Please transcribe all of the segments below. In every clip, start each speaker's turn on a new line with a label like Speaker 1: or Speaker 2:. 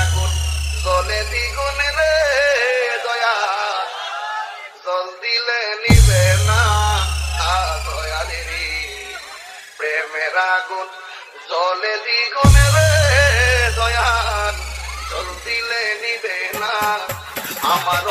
Speaker 1: আগুন জলে দ্বিগুণ রে দয়া। জল দিলে নিবে না দয়ালি প্রেমের আগুন জলে দ্বিগুণ রে জল দিলে নিবে না আমার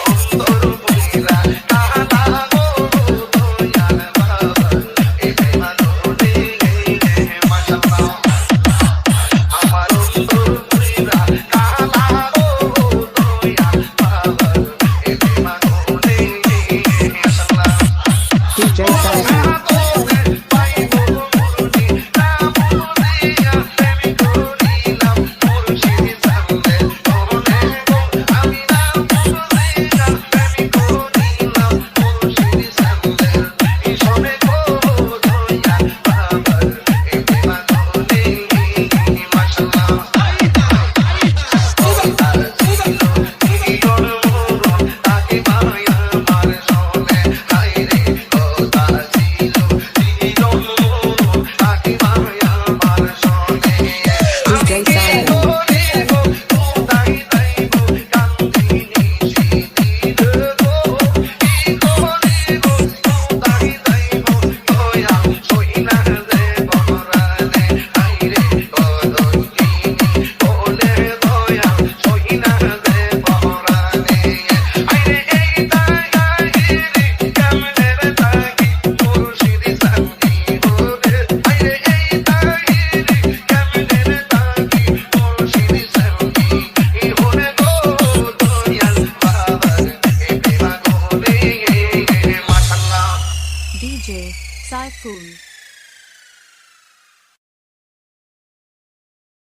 Speaker 1: DJ